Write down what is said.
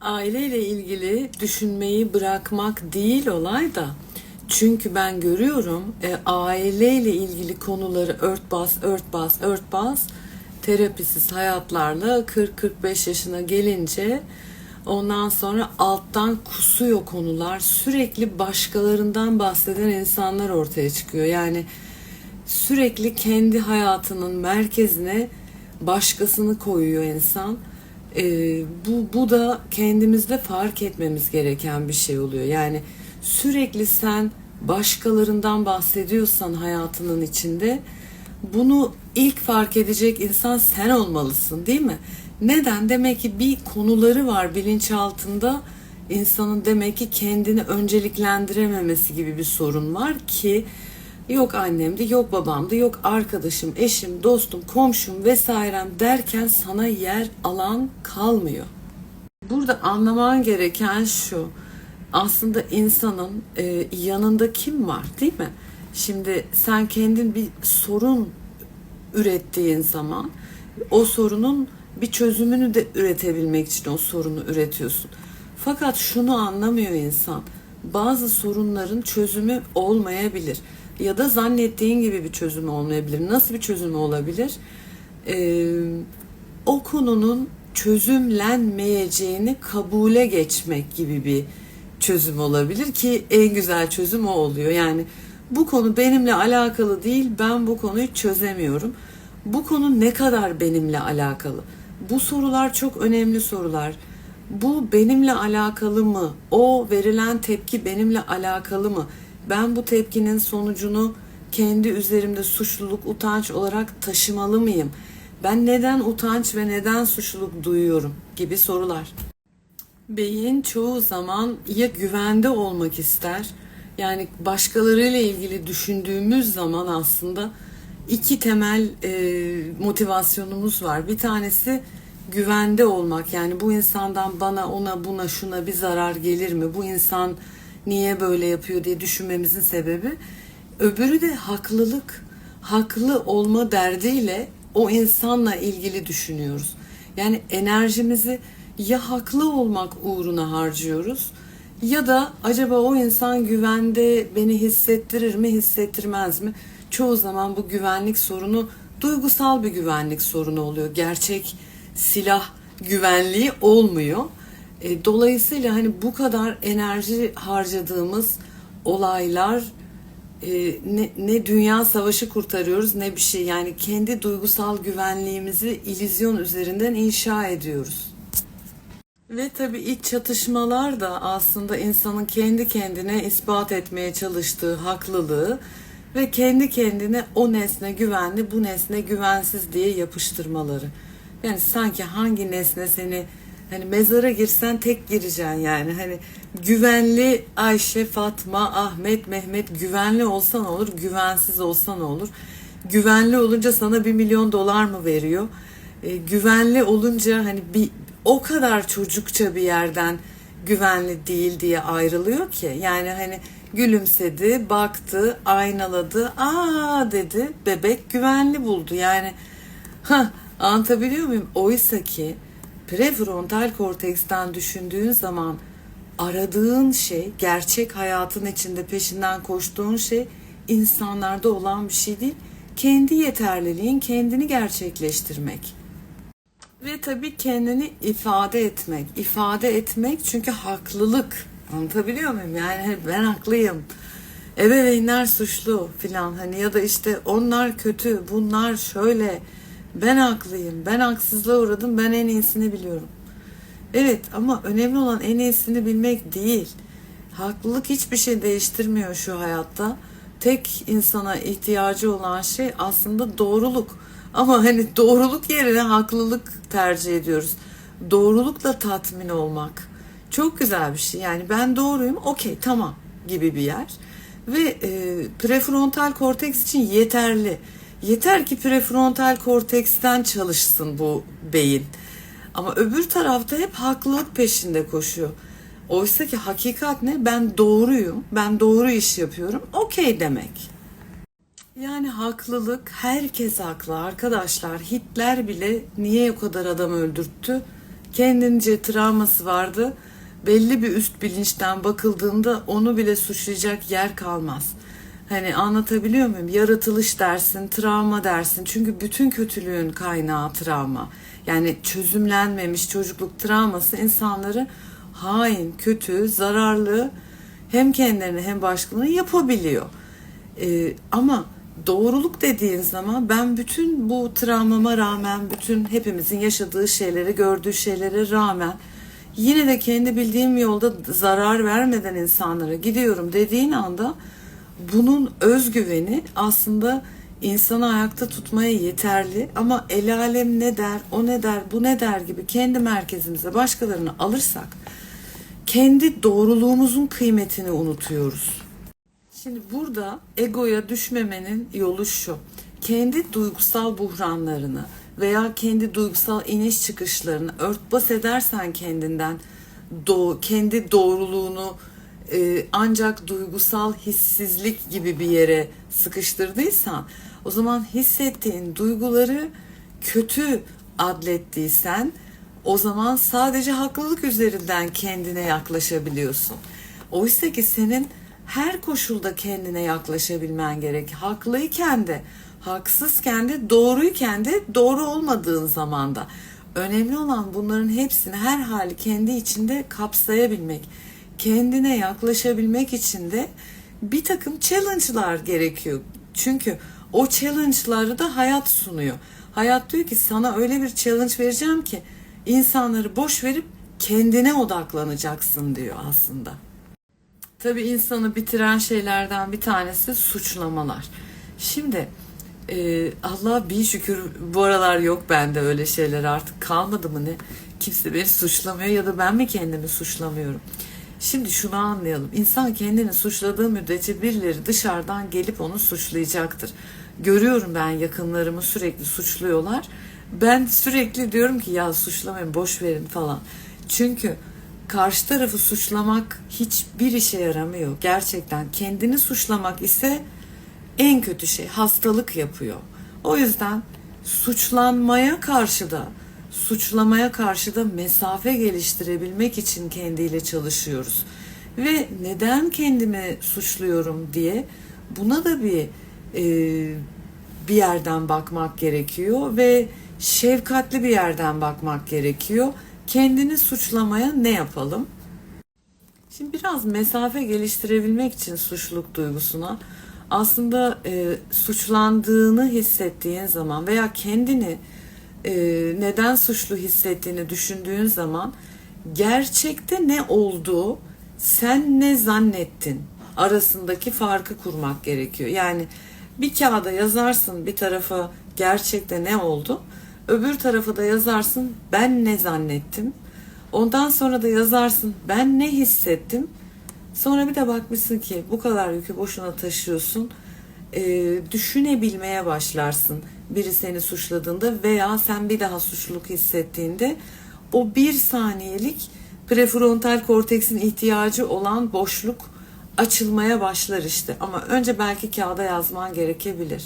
Aileyle ilgili düşünmeyi bırakmak değil olay da. Çünkü ben görüyorum e, aileyle ilgili konuları örtbas, örtbas, örtbas terapisiz hayatlarla 40-45 yaşına gelince ondan sonra alttan kusuyor konular. Sürekli başkalarından bahseden insanlar ortaya çıkıyor. Yani sürekli kendi hayatının merkezine başkasını koyuyor insan. Ee, bu, bu da kendimizde fark etmemiz gereken bir şey oluyor. Yani sürekli sen başkalarından bahsediyorsan hayatının içinde bunu ilk fark edecek insan sen olmalısın değil mi? Neden? Demek ki bir konuları var bilinçaltında insanın demek ki kendini önceliklendirememesi gibi bir sorun var ki yok annemdi, yok babamdı, yok arkadaşım, eşim, dostum, komşum vesairem derken sana yer alan kalmıyor. Burada anlaman gereken şu. Aslında insanın e, yanında kim var değil mi? Şimdi sen kendin bir sorun ürettiğin zaman o sorunun bir çözümünü de üretebilmek için o sorunu üretiyorsun. Fakat şunu anlamıyor insan. Bazı sorunların çözümü olmayabilir. Ya da zannettiğin gibi bir çözümü olmayabilir. Nasıl bir çözümü olabilir? Ee, o konunun çözümlenmeyeceğini kabule geçmek gibi bir çözüm olabilir ki en güzel çözüm o oluyor. Yani bu konu benimle alakalı değil, ben bu konuyu çözemiyorum. Bu konu ne kadar benimle alakalı? Bu sorular çok önemli sorular. Bu benimle alakalı mı? O verilen tepki benimle alakalı mı? Ben bu tepkinin sonucunu kendi üzerimde suçluluk, utanç olarak taşımalı mıyım? Ben neden utanç ve neden suçluluk duyuyorum gibi sorular. Beyin çoğu zaman ya güvende olmak ister. Yani başkalarıyla ilgili düşündüğümüz zaman aslında iki temel e, motivasyonumuz var. Bir tanesi güvende olmak. Yani bu insandan bana ona buna şuna bir zarar gelir mi? Bu insan niye böyle yapıyor diye düşünmemizin sebebi. Öbürü de haklılık. Haklı olma derdiyle o insanla ilgili düşünüyoruz. Yani enerjimizi ya haklı olmak uğruna harcıyoruz ya da acaba o insan güvende beni hissettirir mi hissettirmez mi? Çoğu zaman bu güvenlik sorunu duygusal bir güvenlik sorunu oluyor. Gerçek silah güvenliği olmuyor. E, dolayısıyla hani bu kadar enerji harcadığımız olaylar e, ne, ne dünya savaşı kurtarıyoruz ne bir şey. Yani kendi duygusal güvenliğimizi ilizyon üzerinden inşa ediyoruz. Ve tabii iç çatışmalar da aslında insanın kendi kendine ispat etmeye çalıştığı haklılığı ve kendi kendine o nesne güvenli, bu nesne güvensiz diye yapıştırmaları. Yani sanki hangi nesne seni hani mezara girsen tek gireceksin yani. Hani güvenli Ayşe, Fatma, Ahmet, Mehmet güvenli olsa ne olur, güvensiz olsa ne olur? Güvenli olunca sana bir milyon dolar mı veriyor? E, güvenli olunca hani bir o kadar çocukça bir yerden güvenli değil diye ayrılıyor ki. Yani hani gülümsedi, baktı, aynaladı, aa dedi, bebek güvenli buldu. Yani ha anlatabiliyor muyum? Oysa ki prefrontal korteksten düşündüğün zaman aradığın şey, gerçek hayatın içinde peşinden koştuğun şey insanlarda olan bir şey değil. Kendi yeterliliğin kendini gerçekleştirmek. Ve tabii kendini ifade etmek. İfade etmek çünkü haklılık. Anlatabiliyor muyum? Yani ben haklıyım. Ebeveynler suçlu filan hani ya da işte onlar kötü, bunlar şöyle. Ben haklıyım, ben haksızlığa uğradım, ben en iyisini biliyorum. Evet ama önemli olan en iyisini bilmek değil. Haklılık hiçbir şey değiştirmiyor şu hayatta. Tek insana ihtiyacı olan şey aslında doğruluk. Ama hani doğruluk yerine haklılık tercih ediyoruz. Doğrulukla tatmin olmak çok güzel bir şey. Yani ben doğruyum, okey tamam gibi bir yer. Ve e, prefrontal korteks için yeterli. Yeter ki prefrontal korteksten çalışsın bu beyin. Ama öbür tarafta hep haklılık peşinde koşuyor. Oysa ki hakikat ne? Ben doğruyum, ben doğru iş yapıyorum, okey demek. Yani haklılık, herkes haklı arkadaşlar. Hitler bile niye o kadar adam öldürttü? kendince travması vardı. Belli bir üst bilinçten bakıldığında onu bile suçlayacak yer kalmaz. Hani anlatabiliyor muyum? Yaratılış dersin, travma dersin. Çünkü bütün kötülüğün kaynağı travma. Yani çözümlenmemiş çocukluk travması insanları hain, kötü, zararlı hem kendilerini hem başkalarını yapabiliyor. Ee, ama doğruluk dediğin zaman ben bütün bu travmama rağmen, bütün hepimizin yaşadığı şeylere, gördüğü şeylere rağmen yine de kendi bildiğim yolda zarar vermeden insanlara gidiyorum dediğin anda bunun özgüveni aslında insanı ayakta tutmaya yeterli ama el alem ne der, o ne der, bu ne der gibi kendi merkezimize başkalarını alırsak kendi doğruluğumuzun kıymetini unutuyoruz. Şimdi burada egoya düşmemenin yolu şu. Kendi duygusal buhranlarını veya kendi duygusal iniş çıkışlarını örtbas edersen kendinden doğ, kendi doğruluğunu e, ancak duygusal hissizlik gibi bir yere sıkıştırdıysan o zaman hissettiğin duyguları kötü adlettiysen o zaman sadece haklılık üzerinden kendine yaklaşabiliyorsun. Oysa ki senin her koşulda kendine yaklaşabilmen gerek. Haklıyken de, haksızken de, doğruyken de, doğru olmadığın zamanda. Önemli olan bunların hepsini her hali kendi içinde kapsayabilmek. Kendine yaklaşabilmek için de bir takım challenge'lar gerekiyor. Çünkü o challenge'ları da hayat sunuyor. Hayat diyor ki sana öyle bir challenge vereceğim ki insanları boş verip kendine odaklanacaksın diyor aslında. Tabii insanı bitiren şeylerden bir tanesi suçlamalar. Şimdi e, Allah bir şükür bu aralar yok bende öyle şeyler artık kalmadı mı ne? Kimse beni suçlamıyor ya da ben mi kendimi suçlamıyorum? Şimdi şunu anlayalım. İnsan kendini suçladığı müddetçe birileri dışarıdan gelip onu suçlayacaktır. Görüyorum ben yakınlarımı sürekli suçluyorlar. Ben sürekli diyorum ki ya suçlamayın boş verin falan. Çünkü karşı tarafı suçlamak hiçbir işe yaramıyor. Gerçekten kendini suçlamak ise en kötü şey hastalık yapıyor. O yüzden suçlanmaya karşı da suçlamaya karşı da mesafe geliştirebilmek için kendiyle çalışıyoruz. Ve neden kendimi suçluyorum diye buna da bir e, bir yerden bakmak gerekiyor ve şefkatli bir yerden bakmak gerekiyor. Kendini suçlamaya ne yapalım? Şimdi biraz mesafe geliştirebilmek için suçluluk duygusuna aslında e, suçlandığını hissettiğin zaman veya kendini e, neden suçlu hissettiğini düşündüğün zaman gerçekte ne olduğu sen ne zannettin arasındaki farkı kurmak gerekiyor. Yani bir kağıda yazarsın bir tarafa gerçekte ne oldu öbür tarafa da yazarsın ben ne zannettim. Ondan sonra da yazarsın ben ne hissettim. Sonra bir de bakmışsın ki bu kadar yükü boşuna taşıyorsun e, düşünebilmeye başlarsın biri seni suçladığında veya sen bir daha suçluluk hissettiğinde o bir saniyelik prefrontal korteksin ihtiyacı olan boşluk açılmaya başlar işte. Ama önce belki kağıda yazman gerekebilir.